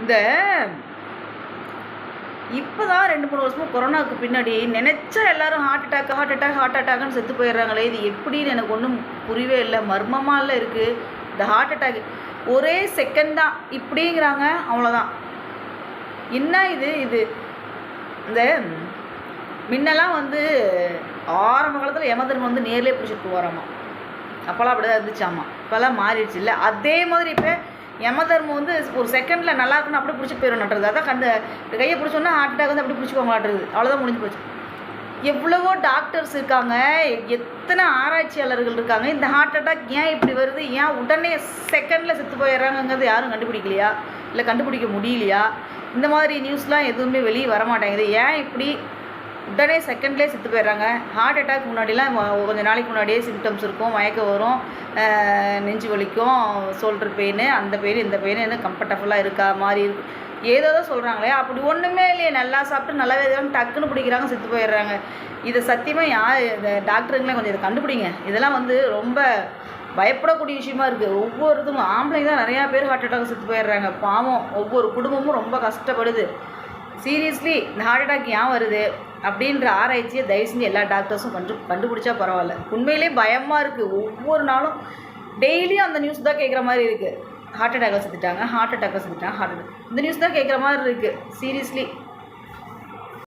இந்த இப்போ தான் ரெண்டு மூணு வருஷமாக கொரோனாவுக்கு பின்னாடி நினச்சா எல்லாரும் heart attack heart attack heart அட்டாக்னு செத்து போயிடுறாங்களே. இது எப்படின்னு எனக்கு ஒன்றும் புரியவே இல்லை. மர்மமால இருக்குது இந்த ஹார்ட் அட்டாக் ஒரே செகண்ட் தான். இப்படிங்கிறாங்க. அவ்வளோதான் என்ன இது இது? இந்த முன்னெல்லாம் வந்து ஆரம்ப காலத்தில் யமதர்மம் வந்து நேர்லேயே பிடிச்சிட்டு போகிறாமா அப்போல்லாம் அப்படி தான் இருந்துச்சாமா. இப்போல்லாம் மாறிடுச்சு இல்லை? அதே மாதிரி இப்போ யமதர்மம் வந்து ஒரு செகண்டில் நல்லா இருக்குன்னு அப்படியே பிடிச்சி போயிடும் நட்டுறது அதான் கண்டு கையை பிடிச்சோன்னா ஹார்ட் அட்டாக் வந்து அப்படி பிடிச்சிக்கோங்களாட்டுறது அவ்வளோதான் முடிஞ்சு போச்சு. எவ்வளவோ டாக்டர்ஸ் இருக்காங்க எத்தனை ஆராய்ச்சியாளர்கள் இருக்காங்க இந்த ஹார்ட் அட்டாக் ஏன் இப்படி வருது ஏன் உடனே செகண்டில் செத்து போயிடுறாங்கங்கிறது யாரும் கண்டுபிடிக்கலையா? இல்லை கண்டுபிடிக்க முடியலையா? இந்த மாதிரி நியூஸ்லாம் எதுவுமே வெளியே வர மாட்டேங்குது ஏன் இப்படி உடனே செகண்ட்லேயே செத்து போயிடுறாங்க. ஹார்ட் அட்டாக் முன்னாடிலாம் கொஞ்சம் நாளைக்கு முன்னாடியே சிம்டம்ஸ் இருக்கும். மயக்கம் வரும். நெஞ்சு வலிக்கும் ஷோல்டர் பெயின் அந்த பெயின் இந்த பெயின் என்ன கம்ஃபர்டபுளாக இருக்கா மாதிரி இருக்கு. ஏதோ சொல்கிறாங்களே அப்படி ஒன்றுமே இல்லையே. நல்லா சாப்பிட்டு நல்லாவே இருக்காங்க டக்குன்னு பிடிக்கிறாங்க செத்து போயிடுறாங்க. இதை சத்தியமாக யார் இந்த டாக்டருங்களே கொஞ்சம் இதை கண்டுபிடிங்க. இதெல்லாம் வந்து ரொம்ப பயப்படக்கூடிய விஷயமா இருக்குது ஒவ்வொருத்தரும் ஆம்பளைங்க தான் நிறையா பேர் ஹார்ட் அட்டாக் செத்து போயிடுறாங்க. பாவம் ஒவ்வொரு குடும்பமும் ரொம்ப கஷ்டப்படுது. சீரியஸ்லி இந்த ஹார்ட் அட்டாக் ஏன் வருது? அப்படின்ற ஆராய்ச்சியை தயவு செஞ்சு எல்லா டாக்டர்ஸும் கண்டு கண்டுபிடிச்சா பரவாயில்ல. உண்மையிலே பயமாக இருக்குது ஒவ்வொரு நாளும் டெய்லியும் அந்த நியூஸ் தான் கேட்குற மாதிரி இருக்குது ஹார்ட் அட்டாக்ல செத்துட்டாங்க ஹார்ட் அட்டாக்ல செத்துட்டாங்க ஹார்ட் அட்டாக் இந்த நியூஸ் தான் கேட்குற மாதிரி இருக்குது சீரியஸ்லி